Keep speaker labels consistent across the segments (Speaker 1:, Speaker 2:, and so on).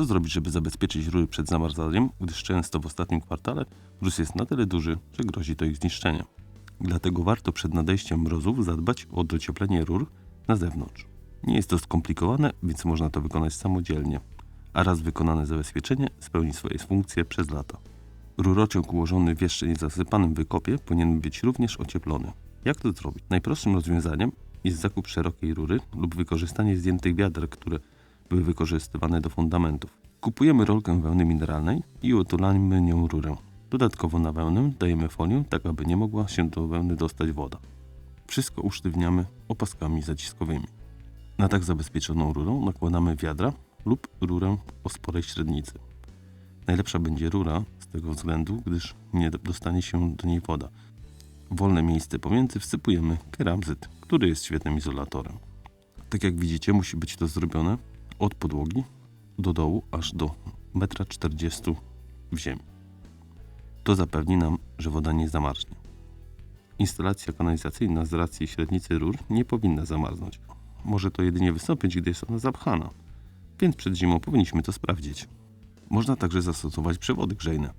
Speaker 1: Co zrobić, żeby zabezpieczyć rury przed zamarzaniem, gdyż często w ostatnim kwartale mróz jest na tyle duży, że grozi to ich zniszczeniem. Dlatego warto przed nadejściem mrozów zadbać o docieplenie rur na zewnątrz. Nie jest to skomplikowane, więc można to wykonać samodzielnie, a raz wykonane zabezpieczenie spełni swoje funkcje przez lata. Rurociąg ułożony w jeszcze niezasypanym wykopie powinien być również ocieplony. Jak to zrobić? Najprostszym rozwiązaniem jest zakup szerokiej rury lub wykorzystanie zdjętych wiader, które były wykorzystywane do fundamentów. Kupujemy rolkę wełny mineralnej i otulamy nią rurę. Dodatkowo na wełnę dajemy folię, tak aby nie mogła się do wełny dostać woda. Wszystko usztywniamy opaskami zaciskowymi. Na tak zabezpieczoną rurą nakładamy wiadra lub rurę o sporej średnicy. Najlepsza będzie rura z tego względu, gdyż nie dostanie się do niej woda. W wolne miejsce pomiędzy wsypujemy keramzyt, który jest świetnym izolatorem. Tak jak widzicie, musi być to zrobione od podłogi do dołu aż do 1,40 m w ziemi. To zapewni nam, że woda nie zamarznie. Instalacja kanalizacyjna z racji średnicy rur nie powinna zamarznąć. Może to jedynie wystąpić, gdy jest ona zapchana, więc przed zimą powinniśmy to sprawdzić. Można także zastosować przewody grzejne.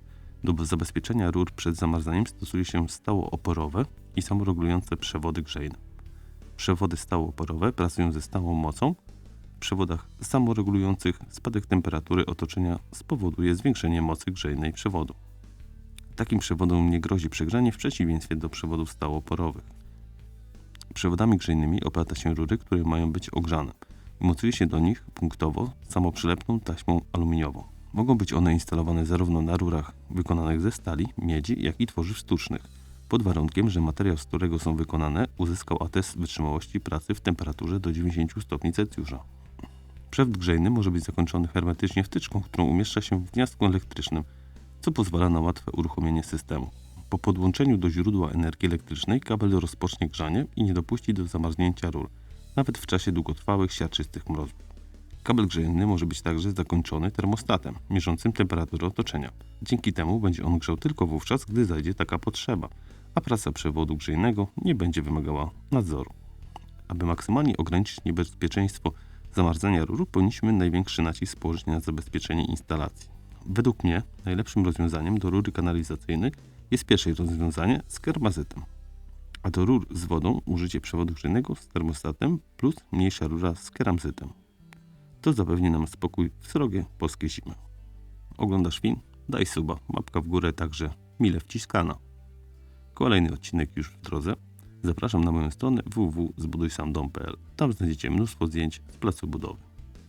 Speaker 1: Do zabezpieczenia rur przed zamarzaniem stosuje się stałooporowe i samoregulujące przewody grzejne. Przewody stałooporowe pracują ze stałą mocą. Przewodach samoregulujących spadek temperatury otoczenia spowoduje zwiększenie mocy grzejnej przewodu. Takim przewodom nie grozi przegrzanie w przeciwieństwie do przewodów stałooporowych. Przewodami grzejnymi opłata się rury, które mają być ogrzane. Mocuje się do nich punktowo samoprzylepną taśmą aluminiową. Mogą być one instalowane zarówno na rurach wykonanych ze stali, miedzi, jak i tworzyw sztucznych, pod warunkiem, że materiał, z którego są wykonane, uzyskał atest wytrzymałości pracy w temperaturze do 90 stopni Celsjusza. Przewód grzejny może być zakończony hermetycznie wtyczką, którą umieszcza się w gniazdku elektrycznym, co pozwala na łatwe uruchomienie systemu. Po podłączeniu do źródła energii elektrycznej kabel rozpocznie grzanie i nie dopuści do zamarznięcia rur, nawet w czasie długotrwałych siarczystych mrozów. Kabel grzejny może być także zakończony termostatem, mierzącym temperaturę otoczenia. Dzięki temu będzie on grzał tylko wówczas, gdy zajdzie taka potrzeba, a praca przewodu grzejnego nie będzie wymagała nadzoru. Aby maksymalnie ograniczyć niebezpieczeństwo zamarzania rur, powinniśmy największy nacisk położyć na zabezpieczenie instalacji. Według mnie najlepszym rozwiązaniem do rury kanalizacyjnej jest pierwsze rozwiązanie z kermazytem, a do rur z wodą użycie przewodu grzejnego z termostatem plus mniejsza rura z keramzytem. To zapewni nam spokój w srogie polskie zimy. Oglądasz film? Daj suba, łapka w górę, także mile wciskana. Kolejny odcinek już w drodze. Zapraszam na moją stronę www.zbudujsamdom.pl. Tam znajdziecie mnóstwo zdjęć z placu budowy.